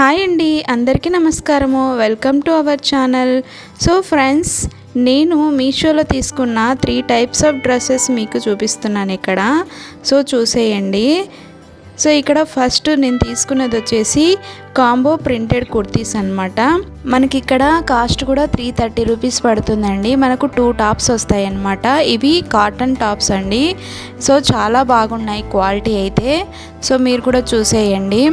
Hi అండి అందరికీ నమస్కారము. Welcome to our channel so friends నేను మీషోలో తీసుకున్న త్రీ టైప్స్ ఆఫ్ డ్రెస్సెస్ మీకు చూపిస్తున్నాను ఇక్కడ. సో చూసేయండి. సో ఇక్కడ ఫస్ట్ నేను తీసుకున్నది వచ్చేసి కాంబో ప్రింటెడ్ కుర్తీస్ అనమాట మనకి ఇక్కడ కాస్ట్ కూడా త్రీ థర్టీ రూపీస్ పడుతుందండి. మనకు టూ టాప్స్ వస్తాయి అన్నమాట. ఇవి కాటన్ టాప్స్ అండి. సో చాలా బాగున్నాయి క్వాలిటీ అయితే. సో మీరు కూడా చూసేయండి.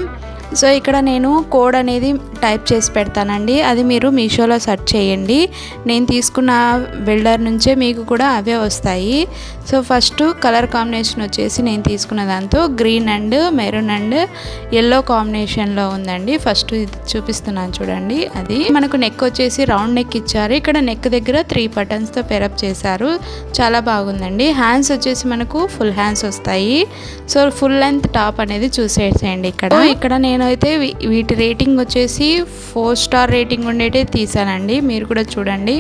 సో ఇక్కడ నేను కోడ్ అనేది టైప్ చేసి పెడతానండి. అది మీరు మీషోలో సెర్చ్ చేయండి. నేను తీసుకున్న బిల్డర్ నుంచే మీకు కూడా అవే వస్తాయి. సో ఫస్ట్ కలర్ కాంబినేషన్ వచ్చేసి నేను తీసుకున్న దాంతో green and maroon and yellow కాంబినేషన్లో ఉందండి. ఫస్ట్ ఇది చూపిస్తున్నాను చూడండి. అది మనకు నెక్ వచ్చేసి రౌండ్ నెక్ ఇచ్చారు. ఇక్కడ నెక్ దగ్గర త్రీ బటన్స్తో పెరప్ చేశారు. చాలా బాగుందండి. హ్యాండ్స్ వచ్చేసి మనకు ఫుల్ హ్యాండ్స్ వస్తాయి. సో ఫుల్ లెంత్ టాప్ అనేది చూసేసేయండి ఇక్కడ. ఇక్కడ నేనైతే వీ- వీటి రేటింగ్ వచ్చేసి ఫోర్ స్టార్ రేటింగ్ ఉండేటే తీసానండి మీరు కూడా చూడండి.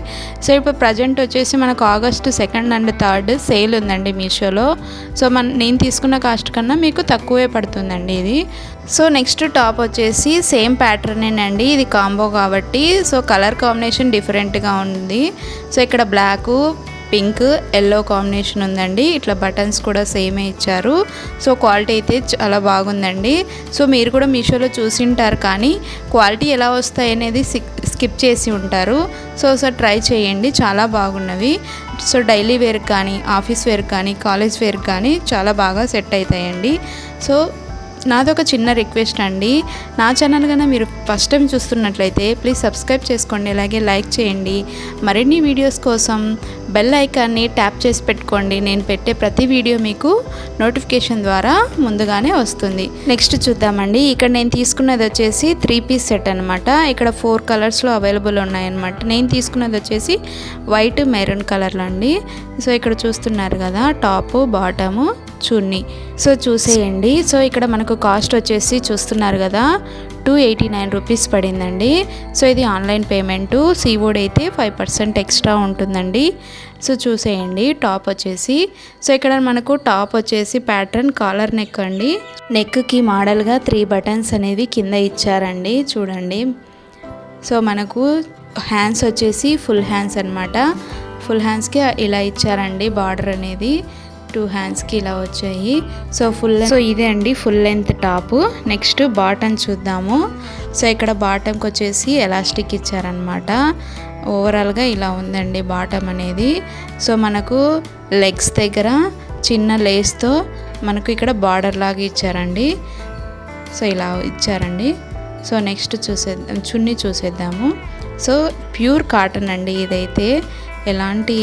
సో ఇప్పుడు ప్రజెంట్ వచ్చేసి మనకు August second and third sale ఉందండి మీషోలో. సో మన నేను తీసుకున్న కాస్ట్ కన్నా మీకు తక్కువే పడుతుందండి ఇది. సో నెక్స్ట్ టాప్ వచ్చేసి సేమ్ ప్యాటర్నేనండి ఇది కాంబో కాబట్టి. సో కలర్ కాంబినేషన్ డిఫరెంట్గా ఉంది. సో ఇక్కడ బ్లాకు పింక్ ఎల్లో కాంబినేషన్ ఉందండి. ఇట్లా బటన్స్ కూడా సేమే ఇచ్చారు. సో క్వాలిటీ అయితే చాలా బాగుందండి. సో మీరు కూడా మీషోలో చూసింటారు కానీ క్వాలిటీ ఎలా వస్తాయి అనేది స్కిప్ చేసి ఉంటారు. సో ఒకసారి ట్రై చేయండి. చాలా బాగున్నవి. సో డైలీ వేర్ కానీ ఆఫీస్ వేర్కి కానీ కాలేజ్ వేర్కి కానీ చాలా బాగా సెట్ అవుతాయండి. సో నాదొక చిన్న రిక్వెస్ట్ అండి. నా ఛానల్ కన్నా మీరు ఫస్ట్ టైం చూస్తున్నట్లయితే ప్లీజ్ సబ్స్క్రైబ్ చేసుకోండి అలాగే లైక్ చేయండి. మరిన్ని వీడియోస్ కోసం బెల్ ఐకాన్ని ట్యాప్ చేసి పెట్టుకోండి. నేను పెట్టే ప్రతి వీడియో మీకు నోటిఫికేషన్ ద్వారా ముందుగానే వస్తుంది. నెక్స్ట్ చూద్దామండి. ఇక్కడ నేను తీసుకున్నది వచ్చేసి త్రీ పీస్ సెట్ అనమాట ఇక్కడ ఫోర్ కలర్స్లో అవైలబుల్ ఉన్నాయన్నమాట. నేను తీసుకున్నది వచ్చేసి వైట్ మెరూన్ కలర్లో అండి సో ఇక్కడ చూస్తున్నారు కదా టాప్ బాటము చున్నీ సో చూసేయండి. సో ఇక్కడ మనకు కాస్ట్ వచ్చేసి చూస్తున్నారు కదా టూ ఎయిటీ నైన్ రూపీస్ పడిందండి. సో ఇది ఆన్లైన్ పేమెంట్ సీఓడ్ అయితే ఫైవ్ పర్సెంట్ ఎక్స్ట్రా ఉంటుందండి. సో చూసేయండి టాప్ వచ్చేసి. సో ఇక్కడ మనకు టాప్ వచ్చేసి ప్యాటర్న్ కాలర్ నెక్ అండి. నెక్కి మోడల్గా త్రీ బటన్స్ అనేది కింద ఇచ్చారండి. చూడండి. సో మనకు హ్యాండ్స్ వచ్చేసి ఫుల్ హ్యాండ్స్ అన్నమాట. ఫుల్ హ్యాండ్స్కి ఇలా ఇచ్చారండి బార్డర్ అనేది. టూ హ్యాండ్స్కి ఇలా వచ్చాయి. సో ఫుల్ సో ఇదే అండి full length top. Next bottom చూద్దాము. సో ఇక్కడ బాటమ్కి వచ్చేసి ఎలాస్టిక్ ఇచ్చారనమాట ఓవరాల్గా ఇలా ఉందండి బాటమ్ అనేది. సో మనకు లెగ్స్ దగ్గర చిన్న లేస్తో మనకు ఇక్కడ బార్డర్ లాగా ఇచ్చారండి. సో ఇలా ఇచ్చారండి. సో నెక్స్ట్ చూసేద్దాం చున్నీ చూసేద్దాము. సో ప్యూర్ కాటన్ అండి ఇదైతే. ఎలాంటి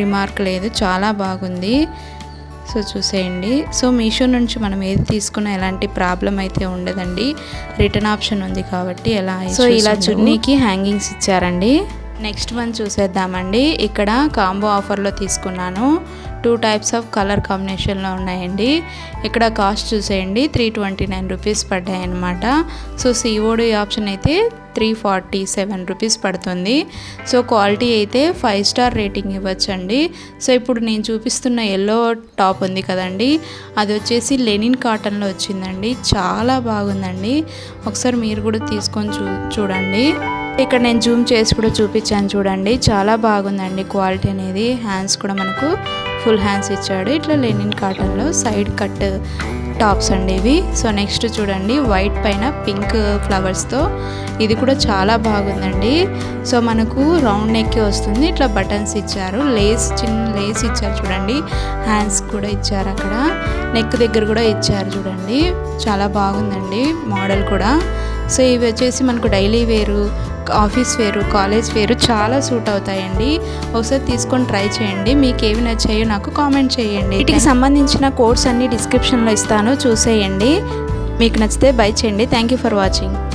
రిమార్క్ లేదు. చాలా బాగుంది. సో చూసేయండి. సో మీషో నుంచి మనం ఏది తీసుకున్నా ఎలాంటి ప్రాబ్లం అయితే ఉండదండి. రిటర్న్ ఆప్షన్ ఉంది కాబట్టి ఎలా సో ఇలా చున్నీకి హ్యాంగింగ్స్ ఇచ్చారండి. నెక్స్ట్ వన్ చూసేద్దామండి. ఇక్కడ కాంబో ఆఫర్లో తీసుకున్నాను. టూ టైప్స్ ఆఫ్ కలర్ కాంబినేషన్లో ఉన్నాయండి. ఇక్కడ కాస్ట్ చూసేయండి. త్రీ ట్వంటీ నైన్ రూపీస్ పడ్డాయి అనమాట సో సిఓడి ఆప్షన్ అయితే త్రీ ఫార్టీ సెవెన్ రూపీస్ పడుతుంది. సో క్వాలిటీ అయితే ఫైవ్ స్టార్ రేటింగ్ ఇవ్వచ్చండి. సో ఇప్పుడు నేను చూపిస్తున్న ఎల్లో టాప్ ఉంది కదండి. అది వచ్చేసి లెనిన్ కాటన్లో వచ్చిందండి. చాలా బాగుందండి. ఒకసారి మీరు కూడా తీసుకొని చూ చూడండి. ఇక్కడ నేను జూమ్ చేసి కూడా చూపించాను చూడండి. చాలా బాగుందండి క్వాలిటీ అనేది. హ్యాండ్స్ కూడా మనకు ఫుల్ హ్యాండ్స్ ఇచ్చాడు. ఇట్లా లెనిన్ కాటన్లో సైడ్ కట్ టాప్స్ అండి ఇవి. సో నెక్స్ట్ చూడండి వైట్ పైన పింక్ ఫ్లవర్స్తో ఇది కూడా చాలా బాగుందండి. సో మనకు రౌండ్ నెక్ వస్తుంది. ఇట్లా బటన్స్ ఇచ్చారు. లేస్ చిన్న లేస్ ఇచ్చారు చూడండి. హ్యాండ్స్ కూడా ఇచ్చారు అక్కడ. నెక్ దగ్గర కూడా ఇచ్చారు చూడండి. చాలా బాగుందండి మోడల్ కూడా. సో ఇవి వచ్చేసి మనకు డైలీ వేరు ఆఫీస్ వేరు కాలేజ్ వేరు చాలా సూట్ అవుతాయండి. ఒకసారి తీసుకొని ట్రై చేయండి. మీకు ఏవి నచ్చాయో నాకు కామెంట్ చేయండి. వీటికి సంబంధించిన కోడ్స్ అన్ని డిస్క్రిప్షన్లో ఇస్తాను. చూసేయండి. మీకు నచ్చితే బై చేయండి. Thank you for watching